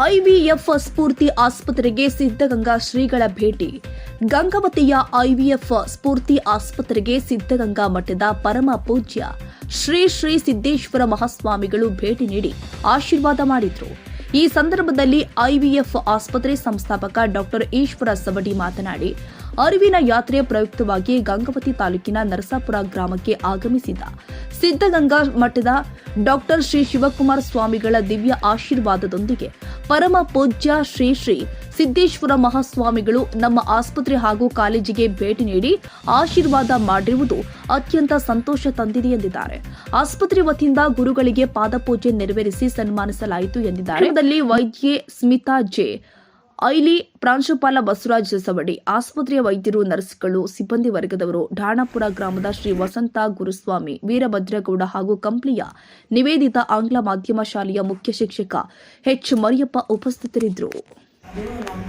IVF ಸ್ಫೂರ್ತಿ ಆಸ್ಪತ್ರೆಗೆ ಸಿದ್ಧಗಂಗಾ ಶ್ರೀಗಳ ಭೇಟಿ. ಗಂಗಾವತಿಯ ಐವಿಎಫ್ ಸ್ಫೂರ್ತಿ ಆಸ್ಪತ್ರೆಗೆ ಸಿದ್ಧಗಂಗಾ ಮಠದ ಪರಮ ಪೂಜ್ಯ ಶ್ರೀ ಶ್ರೀ ಸಿದ್ದೇಶ್ವರ ಮಹಾಸ್ವಾಮಿಗಳು ಭೇಟಿ ನೀಡಿ ಆಶೀರ್ವಾದ ಮಾಡಿದರು. ಈ ಸಂದರ್ಭದಲ್ಲಿ ಐವಿಎಫ್ ಆಸ್ಪತ್ರೆ ಸಂಸ್ಥಾಪಕ ಡಾಕ್ಟರ್ ಈಶ್ವರ ಸವಡಿ ಮಾತನಾಡಿ, ಅರಿವಿನ ಯಾತ್ರೆಯ ಪ್ರಯುಕ್ತವಾಗಿ ಗಂಗಾವತಿ ತಾಲೂಕಿನ ನರಸಾಪುರ ಗ್ರಾಮಕ್ಕೆ ಆಗಮಿಸಿದ ಸಿದ್ಧಗಂಗಾ ಮಠದ ಡಾಕ್ಟರ್ ಶ್ರೀ ಶಿವಕುಮಾರ ಸ್ವಾಮಿಗಳ ದಿವ್ಯ ಆಶೀರ್ವಾದದೊಂದಿಗೆ ಪರಮ ಪೂಜ್ಯ ಶ್ರೀ ಶ್ರೀ ಸಿದ್ದೇಶ್ವರ ಮಹಾಸ್ವಾಮಿಗಳು ನಮ್ಮ ಆಸ್ಪತ್ರೆ ಹಾಗೂ ಕಾಲೇಜಿಗೆ ಭೇಟಿ ನೀಡಿ ಆಶೀರ್ವಾದ ಮಾಡಿರುವುದು ಅತ್ಯಂತ ಸಂತೋಷ ತಂದಿದೆ ಎಂದಿದ್ದಾರೆ. ಆಸ್ಪತ್ರೆ ವತಿಯಿಂದ ಗುರುಗಳಿಗೆ ಪಾದಪೂಜೆ ನೆರವೇರಿಸಿ ಸನ್ಮಾನಿಸಲಾಯಿತು ಎಂದಿದ್ದಾರೆ. ವೈದ್ಯೆ ಸ್ಮಿತಾ ಜೆ ಐಲಿ ಪ್ರಾಂಶುಪಾಲ ಬಸವರಾಜ್ ಸವಡಿ ಆಸ್ಪತ್ರೆಯ ವೈದ್ಯರು ನರ್ಸ್ಗಳು ಸಿಬ್ಬಂದಿ ವರ್ಗದವರು ಢಾಣಾಪುರ ಗ್ರಾಮದ ಶ್ರೀ ವಸಂತ ಗುರುಸ್ವಾಮಿ ವೀರಭದ್ರಗೌಡ ಹಾಗೂ ಕಂಪ್ಲಿಯ ನಿವೇದಿತ ಆಂಗ್ಲ ಮಾಧ್ಯಮ ಶಾಲೆಯ ಮುಖ್ಯ ಶಿಕ್ಷಕ ಎಚ್ ಮರಿಯಪ್ಪ ಉಪಸ್ಥಿತರಿದ್ದರು. ಅದು ನಮ್ಮ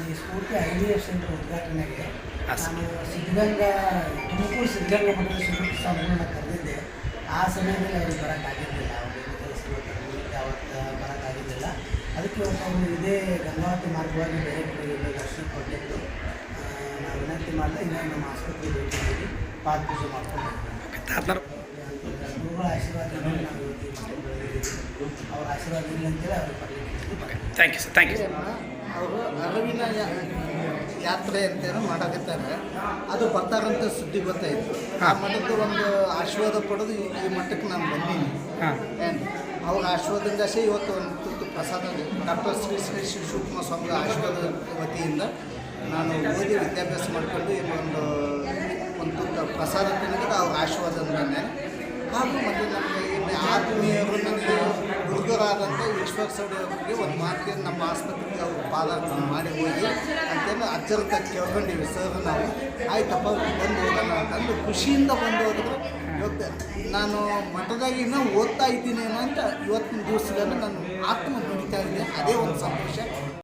ಈ Spoorthi I D F centre ಉದ್ಘಾಟನೆಗೆ ನಾನು ಸಿದ್ಧಗಂಗಾ ತುಮಕೂರು ಸಿದ್ಧಗಂಗಾ ಮಠದ ಶಿವಕುಮಾರ ಸ್ವಾಮಿಗಳನ್ನ ಕರೆದಿದ್ದೆ ಆ ಸಮಯದಲ್ಲಿ ಅವ್ರಿಗೆ ಬರೋಕ್ಕಾಗಿದ್ದಿಲ್ಲ ಅವ್ರಿಗೆ ಕೆಲಸಗಳು ಯಾವತ್ತು ಬರೋಕ್ಕಾಗಿದ್ದಿಲ್ಲ ಅದಕ್ಕೆ ಅವರು ಇದೇ ಗಂಗಾವತಿ ಮಾರ್ಗವಾಗಿ ಬೇರೆ ಕಡೆ ಎಲ್ಲ ದರ್ಶನ ಕೊಟ್ಟಿದ್ದು. ನಾವು ವಿನಂತಿ ಮಾಡಿದೆ ಇನ್ನೂ ನಮ್ಮ ಆಸ್ಪತ್ರೆಗೆ ಭೇಟಿ ನೀಡಿ ಪಾದ ಪೂಜೆ ಮಾಡ್ಕೊಂಡು ಗುರುಗಳ ಆಶೀರ್ವಾದ ನಾವು ಅವ್ರ ಆಶೀರ್ವಾದ ಇಲ್ಲ ಅಂತೇಳಿ ಅವ್ರಿಗೆ ಬರಲಿಕ್ಕೆ thank you sir thank you ಅವರು ಅರವಿನ ಯಾತ್ರೆ ಅಂತೇನೋ ಮಾಡಾಕತ್ತಾರೆ. ಅದು ಬರ್ತಾರಂತ ಸುದ್ದಿ ಗೊತ್ತಾಯಿತು. ಆ ಮಠದ್ದು ಒಂದು ಆಶೀರ್ವಾದ ಪಡೆದು ಈ- ಈ ಮಠಕ್ಕೆ ನಾನು ಬಂದೀನಿ. ಹಾಂ. ಏನು? ಅವ್ರ ಆಶೀರ್ವಾದದಿಂದ ಸೇ ಇವತ್ತು ಒಂದು ತುತ್ತು ಪ್ರಸಾದ ಡಾಕ್ಟರ್ ಶ್ರೀ ಶ್ರೀ ಶ್ರೀ ಶಿವಕುಮಾರ ಸ್ವಾಮಿಗಳ ಆಶೀರ್ವಾದ ವತಿಯಿಂದ ನಾನು ಓದಿ ವಿದ್ಯಾಭ್ಯಾಸ ಮಾಡಿಕೊಂಡು ಒಂದು ಒಂದು ತುತ್ತು ಪ್ರಸಾದ ತಿನ್ನೋದು ಅವ್ರ ಅಂದ್ರೆ ಹಾಗೂ ಮತ್ತು ನಮಗೆ ಆತ್ಮೀಯರು ನನಗೆ ಈಶ್ವರ ಸೌಡಿ ಅವರಿಗೆ ಒಂದು ಮಾತಿಗೆ ನಮ್ಮ ಆಸ್ಪತ್ರೆಗೆ ಅವರು ಪಾದಾರ್ಪಣೆ ಮಾಡಿ ಹೋಗಿ, ಅಂತೇಳಿ ಅಚ್ಚರತ ಕೇಳ್ಕೊಂಡೀವಿ ಸರ್, ನಾವು ಆಯ್ತಪ್ಪ, ಬಂದು ಹೋಗೋಣ ಅಂತಂದು ಖುಷಿಯಿಂದ ಬಂದು ಹೋದ್ರು. ಇವತ್ತು ನಾನು ಮಠದಾಗ ಇನ್ನೂ ಓದ್ತಾ ಇದ್ದೀನಿ ಅಂತ ಇವತ್ತಿನ ದಿವಸದಲ್ಲಿ ನಾನು ಆತ್ಮ ದುಡಿತಾ ಇದೆ ಅದೇ ಒಂದು ಸಂತೋಷ.